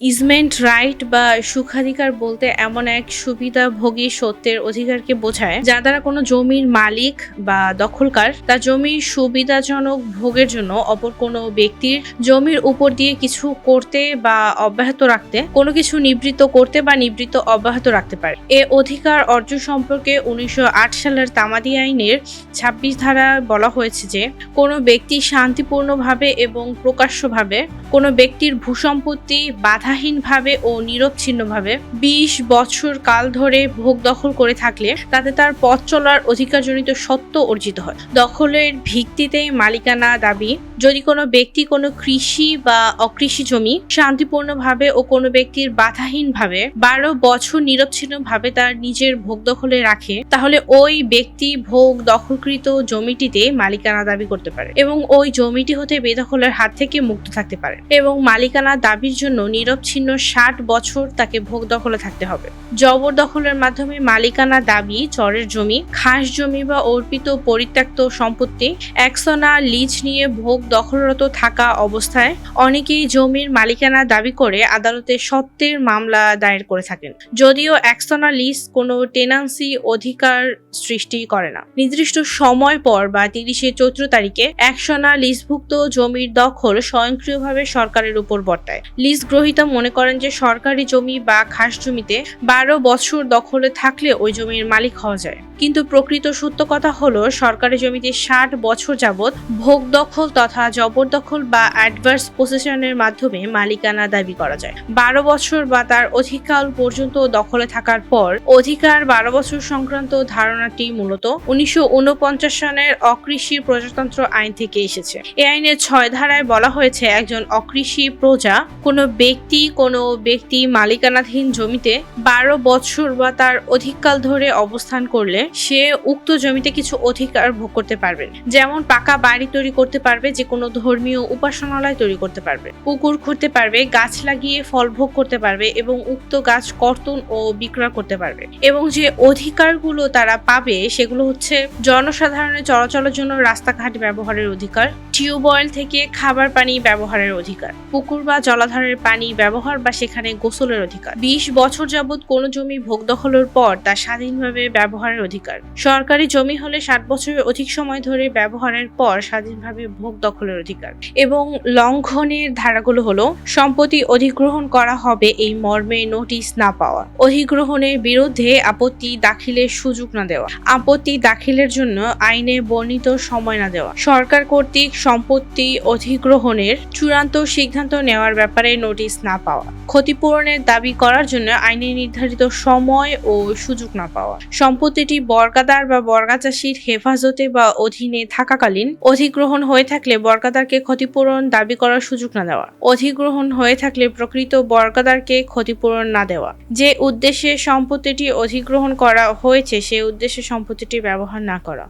Easement right বা সুখাধিকার বলতে এমন এক সুবিধাভোগী সত্যের অধিকারকে বোঝায় যা দ্বারা কোনো জমির মালিক বা দখলকার তার জমির সুবিধাজনক ভোগের জন্য অপর কোনো ব্যক্তির জমির উপর দিয়ে কিছু করতে বা অব্যাহত রাখতে, কোনো কিছু নিবৃত্ত করতে বা নিবৃত্ত অব্যাহত রাখতে পারে। এ অধিকার অর্জন সম্পর্কে উনিশশো আট সালের তামাদি আইনের ছাব্বিশ ধারা বলা হয়েছে যে, কোনো ব্যক্তি শান্তিপূর্ণভাবে এবং প্রকাশ্যভাবে কোনো ব্যক্তির ভূসম্পত্তি বাধাহীনভাবে ও নিরবচ্ছিন্নভাবে বিশ বছর কাল ধরে ভোগ দখল করে থাকলে তাতে তার পথ চলার অধিকারজনিত সত্ত্ব অর্জিত হয়। দখলের ভিত্তিতে মালিকানা দাবি, যদি কোনো ব্যক্তি কোনো কৃষি বা অকৃষি জমি শান্তিপূর্ণভাবে ও কোনো ব্যক্তির বাধাহীনভাবে বারো বছর নিরবচ্ছিন্নভাবে তার নিজের ভোগ দখলে রাখে, তাহলে ওই ব্যক্তি ভোগ দখলকৃত জমিটিতে মালিকানা দাবি করতে পারে এবং ওই জমিটি হতে বেদখলের হাত থেকে মুক্ত থাকতে পারে। এবং মালিকানা দাবির জন্য নিরবচ্ছিন্ন ষাট বছর তাকে ভোগ দখলে থাকতে হবে। জবরদখলের মাধ্যমে মালিকানা দাবি, চরের জমি, খাস জমি বা অর্পিত পরিত্যক্ত সম্পত্তি, একসনা লিজ নিয়ে ভোগ দখলরত থাকা অবস্থায় অনেকেই জমির মালিকানা দাবি করে আদালতে সত্ত্বের মামলা দায়ের করে থাকেন। যদিও একসনা লিজ কোনো টেনান্সি অধিকার সৃষ্টি করে না। নির্দিষ্ট সময় পর বা তিরিশে চৈত্র তারিখে একসনা লিজভুক্ত জমির দখল স্বয়ংক্রিয়ভাবে সরকারের উপর বর্তায়। লিজ গ্রহীতা মনে করেন যে সরকারি জমি বা খাস জমিতে বারো বছর দখলে থাকলে ওই জমির মালিক হওয়া যায়। কিন্তু প্রকৃত সত্য কথা হলো, সরকারি জমিতে ষাট বছর যাবৎ ভোগ দখল তথা জবরদখল বা অ্যাডভার্স পজিশনের মাধ্যমে মালিকানা দাবি করা যায়। বারো বছর বা তার অধিককাল পর্যন্ত দখলে থাকার পর অধিকার বারো বছর সংক্রান্ত ধারণাটি মূলত উনিশশো সনের অকৃষি প্রজাতন্ত্র আইন থেকে এসেছে। এই আইনের ছয় ধারায় বলা হয়েছে, একজন অকৃষি প্রজা কোনো ব্যক্তি কোনো ব্যক্তি মালিকানাধীন জমিতে বারো বছর বা তার অধিককাল ধরে অবস্থান করলে সে উক্ত জমিতে কিছু অধিকার ভোগ করতে পারবেন যেমন পাকা বাড়ি তৈরি করতে পারবে, যে কোনো ধর্মীয় উপাসনালয় তৈরি করতে পারবে। পুকুর খুঁড়তে পারবে, গাছ লাগিয়ে ফল ভোগ করতে পারবে এবং উক্ত গাছ কর্তন ও বিক্রয় করতে পারবে। এবং যে অধিকারগুলো তারা পাবে সেগুলো হচ্ছে জনসাধারণের চলাচলের জন্য রাস্তাঘাট ব্যবহারের অধিকার টিউবওয়েল থেকে খাবার পানি ব্যবহারের অধিকার, পুকুর বা জলাধারের পানি ব্যবহার বা সেখানে গোসলের অধিকার। বিশ বছর যাবৎ কোনো জমি ভোগ দখলের পর তা স্বাধীনভাবে ব্যবহারের অধিকার। সরকারি জমি হলে ষাট বছরের অধিক সময় ধরে ব্যবহারের পর স্বাধীনভাবে ভোগ দখলের অধিকার। এবং লঙ্ঘনের ধারাগুলো হলো, সম্পত্তি অধিগ্রহণ করা হবে এই মর্মে নোটিশ না পাওয়া। অধিগ্রহণের বিরুদ্ধে আপত্তি দাখিলের সুযোগ না দেওয়া। আপত্তি দাখিলের জন্য আইনে বর্ণিত সময় না দেওয়া। সরকার কর্তৃক সম্পত্তি অধিগ্রহণের চূড়ান্ত সিদ্ধান্ত নেওয়ার ব্যাপারে নোটিশ না পাওয়া, ক্ষতিপূরণের দাবি করার জন্য আইনে নির্ধারিত সময় ও সুযোগ না পাওয়া। সম্পত্তিটি বর্গাদার বা বর্গাচাষীর হেফাজতে বা অধীনে থাকাকালীন অধিগ্রহণ হয়ে থাকলে বর্গাদারকে ক্ষতিপূরণ দাবি করার সুযোগ না দেওয়া, অধিগ্রহণ হয়ে থাকলে প্রকৃত বর্গাদারকে ক্ষতিপূরণ না দেওয়া। যে উদ্দেশ্যে সম্পত্তিটি অধিগ্রহণ করা হয়েছে, সে উদ্দেশ্যে সম্পত্তিটি ব্যবহার না করা।